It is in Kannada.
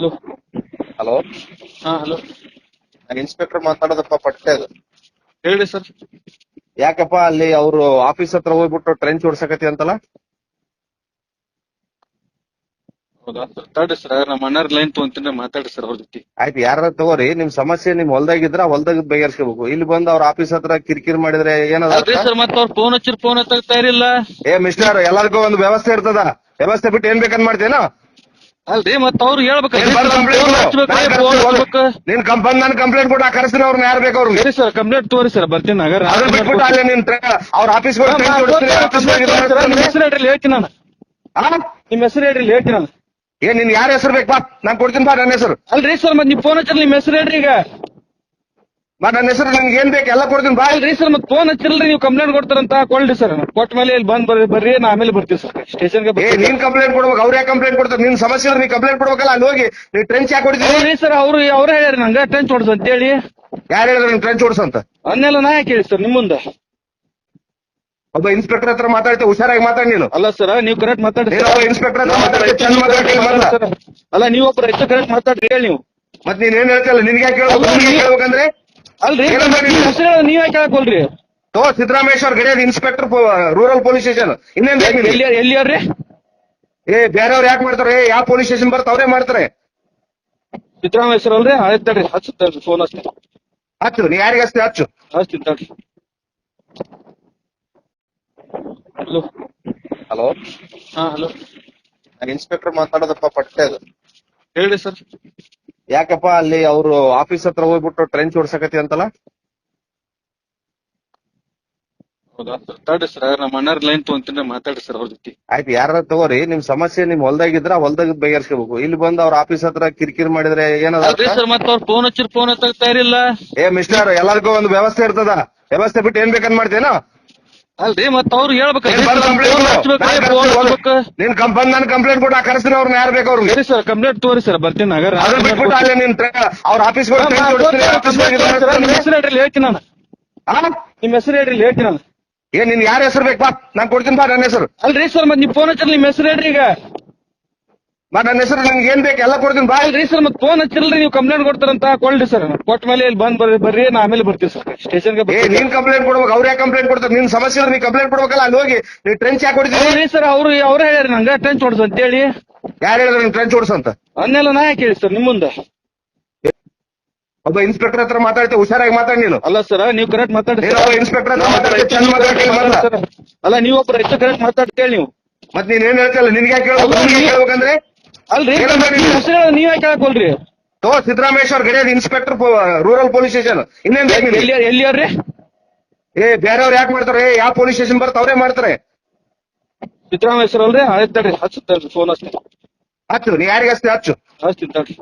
ಹಲೋ. ಹಲೋ. ಹಾ ಹಲೋ. ಇನ್ಸ್ಪೆಕ್ಟರ್ ಮಾತಾಡೋದಪ್ಪ ಪಟ್ಟೆ ಹೇಳಿ ಸರ್. ಯಾಕಪ್ಪ ಅಲ್ಲಿ ಅವರು ಆಫೀಸ್ ಹತ್ರ ಹೋಗ್ಬಿಟ್ಟು ಟ್ರೆಂಚ್ ಚೋಡ್ಸಕತಿ ಅಂತಲ್ಲ? ಹೌದಾ ಸರ್? ಸರ್ ನಮ್ಮ ಅಣ್ಣಾರ್ ಲೈನ್ ತೊಗೊಂತೀನಿ ಮಾತಾಡಿ ಸರ್ ಅವ್ರ ಜೊತೆ. ಆಯ್ತು ಯಾರ ತಗೋರಿ ನಿಮ್ ಸಮಸ್ಯೆ ನಿಮ್ ಹೊಲ್ದಾಗಿದ್ರ ಹೊಲ್ದಾಗ ಬಗೆಹರಿಸ್ಕೋಬೇಕು. ಇಲ್ಲಿ ಬಂದು ಅವ್ರ ಆಫೀಸ್ ಹತ್ರ ಕಿರಿಕಿರಿ ಮಾಡಿದ್ರೆ ಏನದ ಅಲ್ರಿ ಸರ್ ಮತ್ತೆ ಅವ್ರ ಫೋನ್ ಹಚ್ಚಿರ್ ಫೋನ್ ಹತ್ತಾಗ್ತಾ ಇರಲಿಲ್ಲ ಏ ಮಿಸ್ಟರ್ ಎಲ್ಲರಿಗೂ ಒಂದು ವ್ಯವಸ್ಥೆ ಇರ್ತದ. ವ್ಯವಸ್ಥೆ ಬಿಟ್ಟು ಏನ್ ಬೇಕಂತ ಮಾಡ್ತೇನೋ ಅಲ್ರಿ ಮತ್ತ ಅವ್ರು ಹೇಳ್ಬೇಕು. ನಾನ್ ಕಂಪನಿ ನಾನು ಕಂಪ್ಲೇಂಟ್ ಕೊಟ್ಟು ಆ ಕರೆಸ್ತೀನಿ ಅವ್ರನ್ನ ಯಾರು ಬೇಕು ಅವ್ರಿಗೆ. ಸರಿ ಸರ್ ಕಂಪ್ಲೇಂಟ್ ತೋರಿ ಸರ್ ಬರ್ತೀನಿ ನಗರ ಅದ್ರ ಬಿಟ್ಬಿಟ್ಟು ಅಲ್ಲಿ ನಿನ್ ಅವ್ರ ಆಫೀಸ್ ಹೆಸರು ಹೇಳ್ರಿ ಹೇಳ್ತೀನಿ ನಾನು. ನಿಮ್ ಹೆಸರು ಹೇಳ್ರಿ ಹೇಳ್ತೀನಿ ನಾನು. ಏನ್ ನಿನ್ ಯಾರ ಹೆಸರು ಬೇಕು ಬಾ. ನಾನ್ ಕೊಡ್ತೀನಿ ಬಾ ನನ್ನ ಹೆಸರು. ಅಲ್ರಿ ಸರ್ ಮತ್ತೆ ನಿಮ್ ಫೋನ್ ಹಚ್ಚಿ ನಿಮ್ ಹೆಸರು ಹೇಳ್ರಿ ಈಗ. ಬಾ ನನ್ನ ಹೆಸರು ನಂಗೆ ಏನ್ ಬೇಕು ಎಲ್ಲ ಕೊಡ್ತೀನಿ ಬಾ. ಅಲ್ರಿ ಸರ್ ಮತ್ತೆ ಫೋನ್ ಹಚ್ಚಿರಲ್ರಿ ನೀವು ಕಂಪ್ಲೇಂಟ್ ಕೊಡ್ತಾರಂತ ಕೊಡ್ಲಿ ಸರ್. ಕೊಟ್ಟ ಮೇಲೆ ಇಲ್ಲಿ ಬಂದ್ ಬರ್ರಿ ಬರ್ರಿ ನಾ ಆಮೇಲೆ ಬರ್ತೀವಿ ಸರ್. ಸ್ಟೇಷನ್ಗೆ ಏ ನೀನ್ ಕಂಪ್ಲೇಂಟ್ ಕೊಡ್ಬೇಕು ಅವ್ರೇ ಕಂಪ್ಲೇಂಟ್ ಕೊಡ್ತಾರೆ? ನಿನ್ ಸಮಸ್ಯೆ ನೀ ಕಂಪ್ಲೇಂಟ್ ಕೊಡ್ಬೇಕಲ್ಲ ಅಲ್ಲಿ ಹೋಗಿ ನೀ ಟ್ರೆಂಚ್ ಯಾಕೆ ಹೊಡಿತೀನಿ ಅಲ್ರಿ ಸರ್ ಅವ್ರು ಅವ್ರೇ ಹೇಳ್ಯಾರ ನಂಗೆ ಟ್ರೆಂಚ್ ಹೊಡ್ಸು ಅಂತ ಹೇಳಿ. ಯಾರು ಹೇಳಿದ್ರು ನೀನ್ ಟ್ರೆಂಚ್ ಓಡಿಸಂತ ಅನ್ನೆಲ್ಲ ನಾ ಯಾಕೆ ಹೇಳಿ ಸರ್ ನಿಮ್ಮ ಮುಂದೆ? ಒಬ್ಬ ಇನ್ಸ್ಪೆಕ್ಟರ್ ಹತ್ರ ಮಾತಾಡ್ತೀವಿ ಹುಷಾರಾಗಿ ಮಾತಾಡಿ ನೀನು. ಅಲ್ಲ ಸರ್ ನೀವು ಕರೆಕ್ಟ್ ಮಾತಾಡಿ ನೀನು ಒಬ್ಬ ಇನ್ಸ್ಪೆಕ್ಟರ್ ಹತ್ರ ಚಂದ ಮೊದ್ಲ. ಅಲ್ಲ ನೀವೊಬ್ಬರು ಹೆಚ್ಚು ಕರೆಕ್ಟ್ ಮಾತಾಡ್ರಿ ಹೇಳಿ ನೀವು. ಮತ್ತೆ ನೀನ್ ಏನ್ ಹೇಳ್ತಿಲ್ಲ ನಿನ್ಗೆ ಯಾಕೆ ಹೇಳ್ಬೇಕಂದ್ರೆ ನೀ- ಕೇಳ್ಬೇಕಂದ್ರೆ? ಅಲ್ರಿ? ನೀವು? ಯಾಕೆ ಕೇಳಕೊಲ್ರಿ ತೋ ಸಿದ್ದರಾಮೇಶ್ವರ್ ಗಡಿಯಾದ ಇನ್ಸ್ಪೆಕ್ಟರ್ ರೂರಲ್ ಪೊಲೀಸ್ ಸ್ಟೇಷನ್ ಇನ್ನೇನ್? ಎಲ್ಲಿ ಅವ್ರಿ? ಏ ಬೇರೆಯವ್ರು ಯಾಕೆ ಮಾಡ್ತಾರೆ? ಯಾವ ಪೊಲೀಸ್ ಸ್ಟೇಷನ್ ಬರ್ತ ಅವ್ರೇ ಮಾಡ್ತಾರೆ. ಸಿದ್ದರಾಮೇಶ್ವರ ಅಲ್ರಿ? ಆಯ್ತು ತಡ್ರಿ ಹಚ್ಚು ಫೋನ್ ಅಷ್ಟೇ. ಹಚ್ಚು ನೀ ಯಾರಿಗೆ ಅಷ್ಟೇ ಹಚ್ಚು. ಹಚ್ತೀನಿ ತಡ್ರಿ. ಹಲೋ. ಹಲೋ. ಹಾ ಹಲೋ. ಇನ್ಸ್ಪೆಕ್ಟರ್ ಮಾತಾಡೋದಪ್ಪ ಪಟ್ಟೆ ಅದು. ಹೇಳಿ ಸರ್ ಯಾಕಪ್ಪ ಅಲ್ಲಿ ಅವರು ಆಫೀಸ್ ಹತ್ರ ಹೋಗ್ಬಿಟ್ಟು ಟ್ರೆಂಚ್ ಓಡ್ಸಕತಿ ಅಂತಲ್ಲ? ಹೌದಾ? ಸರ್ ತಡ್ರಿ ಸರ್ ನಮ್ಮ ಅಣ್ಣಾರ್ ಲೈನ್ ತೊಗೊಂತೀನಿ ಮಾತಾಡಿ ಸರ್ ಅವ್ರ ಜೊತೆ. ಆಯ್ತು ಯಾರ ತಗೋರಿ ನಿಮ್ ಸಮಸ್ಯೆ ನಿಮ್ ಹೊಲ್ದಾಗಿದ್ರ ಹೊಲ್ದಾಗ ಬಗೆಹರಿಸ್ಕೋಬೇಕು. ಇಲ್ಲಿ ಬಂದು ಅವ್ರ ಆಫೀಸ್ ಹತ್ರ ಕಿರಿಕಿರಿ ಮಾಡಿದ್ರೆ ಏನದ ಅಲ್ರಿ ಸರ್ ಮತ್ತೆ ಅವ್ರ ಫೋನ್ ಹಚ್ಚಿರ್ ಫೋನ್ ಏ ಮಿಸ್ಟರ್ ಎಲ್ಲರಿಗೂ ಒಂದು ವ್ಯವಸ್ಥೆ ಇರ್ತದ. ವ್ಯವಸ್ಥೆ ಬಿಟ್ಟು ಏನ್ ಬೇಕಂತ ಮಾಡ್ತೇನೋ ಅಲ್ರಿ ಮತ್ತ ಅವ್ರು ಹೇಳ್ಬೇಕು ನಿನ್ ಕಂಪನಿ ನಾನು ಕಂಪ್ಲೇಂಟ್ ಕೊಟ್ಟು ಆ ಕರೆಸ್ತೀನಿ ಅವ್ರನ್ನ ಯಾರು ಬೇಕು ಅವ್ರಿಗೆ? ಸರಿ ಸರ್ ಕಂಪ್ಲೇಂಟ್ ತೋರಿ ಸರ್ ಬರ್ತೀನಿ ನಗರ ಅದ್ರ ಬಿಟ್ಬಿಟ್ಟು ಅಲ್ಲಿ ನಿನ್ ಅವ್ರ ಆಫೀಸ್ ನಿಮ್ಮ ಹೆಸರು ಹೇಳ್ರಿ ಹೇಳ್ತೀನಿ ನಾನು. ನಿಮ್ ಹೆಸರು ಹೇಳ್ರಿ ಹೇಳ್ತೀನಿ ನಾನು. ಏನ್ ನಿನ್ ಯಾರ ಹೆಸರು ಬೇಕು ಬಾ. ನಾನ್ ಕೊಡ್ತೀನಿ ಬಾ ನನ್ನ ಹೆಸರು. ಅಲ್ರಿ ಸರ್ ಮತ್ತೆ ನೀವು ಫೋನ್ ಹಚ್ಚಿ ನಿಮ್ ಹೆಸರು ಹೇಳ್ರಿ ಈಗ. ಬಾ ನನ್ನ ಹೆಸರು ನಂಗೆ ಏನ್ ಬೇಕು ಎಲ್ಲ ಕೊಡ್ತೀನಿ ಬಾ. ಅಲ್ರಿ ಸರ್ ಮತ್ತೆ ಫೋನ್ ಹಚ್ಚಿರಲ್ರಿ ನೀವು ಕಂಪ್ಲೇಂಟ್ ಕೊಡ್ತಾರಂತ ಕೊಡ್ರಿ ಸರ್. ಕೊಟ್ಟ ಮೇಲೆ ಇಲ್ಲಿ ಬಂದ್ ಬರ್ರಿ ಬರ್ರಿ ನಾ ಆಮೇಲೆ ಬರ್ತೀವಿ ಸರ್. ಸ್ಟೇಷನ್ಗೆ ಏ ಬರ್ತೀವಿ. ನೀನ್ ಕಂಪ್ಲೇಂಟ್ ಕೊಡ್ಬೇಕು ಅವ್ರ ಯಾಕೆ ಕಂಪ್ಲೇಂಟ್ ಕೊಡ್ತಾರೆ? ನಿನ್ ಸಮಸ್ಯೆ ಇಲ್ಲ ನೀ ಕಂಪ್ಲೇಂಟ್ ಕೊಡ್ಬೇಕಲ್ಲ ಅಲ್ಲಿ ಹೋಗಿ. ನೀ ಟ್ರೆಂಚ್ ಯಾಕೆ ಕೊಡ್ತೀನಿ ರೀ ಸರ್ ಅವ್ರು ಅವ್ರೇ ಹೇಳ್ಯಾರ ನಂಗೆ ಟ್ರೆಂಚ್ ಹೊಡ್ಸು ಅಂತ ಹೇಳಿ ಯಾರು ಹೇಳಿದ್ರು ನೀನ್ ಟ್ರೆಂಚ್ ಓಡಿಸಂತ ಅನ್ನೆಲ್ಲ ನಾ ಯಾಕೆ ಹೇಳಿ ಸರ್ ನಿಮ್ಮ ಮುಂದೆ? ಒಬ್ಬ ಇನ್ಸ್ಪೆಕ್ಟರ್ ಹತ್ರ ಮಾತಾಡ್ತೀವಿ ಹುಷಾರಾಗಿ ಮಾತಾಡಿ ನೀನು. ಅಲ್ಲ ಸರ್ ನೀವು ಕರೆಕ್ಟ್ ಮಾತಾಡಿ ನೀನು ಒಬ್ಬ ಇನ್ಸ್ಪೆಕ್ಟರ್ ಹತ್ರ ಮಾತಾಡ್ತಿ ಚಂದ ಮಾತಾಡ್ತಿ ಮೊದ್ಲ. ಅಲ್ಲ ನೀವೊಬ್ಬರು ಹೆಚ್ಚು ಕರೆಕ್ಟ್ ಮಾತಾಡ್ತೇಳಿ ನೀವು. ಮತ್ ನೀನ್ ಏನ್ ಹೇಳ್ತಿಲ್ಲ ನಿನ್ಗೆ ಯಾಕೆ ನೀ- ಕೇಳ್ಬೇಕಂದ್ರೆ? ಅಲ್ರಿ? ನೀವು? ಯಾಕೆ ತೋ ಸಿದ್ದರಾಮೇಶ್ವರ್ ಗಡಿಯ ಇನ್ಸ್ಪೆಕ್ಟರ್ ರೂರಲ್ ಪೊಲೀಸ್ ಸ್ಟೇಷನ್ ಇನ್ನೇನ್? ಎಲ್ಲಿ ಅವ್ರಿ ಏ ಬೇರೆಯವ್ರು ಯಾಕೆ ಮಾಡ್ತಾರೆ? ಏ ಯಾವ ಪೊಲೀಸ್ ಸ್ಟೇಷನ್ ಬರ್ತ ಅವ್ರೇ ಮಾಡ್ತಾರೆ. ಸಿದ್ದರಾಮೇಶ್ವರ ಅಲ್ರಿ? ಆಯ್ತು ತಡ್ರಿ ಹಚ್ಚುತ್ತಲ್ರಿ ಫೋನ್ ಹಚ್ತೀನಿ. ಹಚ್ಚು ನೀ ಯಾರಿಗೆ ಹಚ್ತಿ? ಹಚ್ಚು. ಹಚ್ತೀನಿ ತಡ್ರಿ.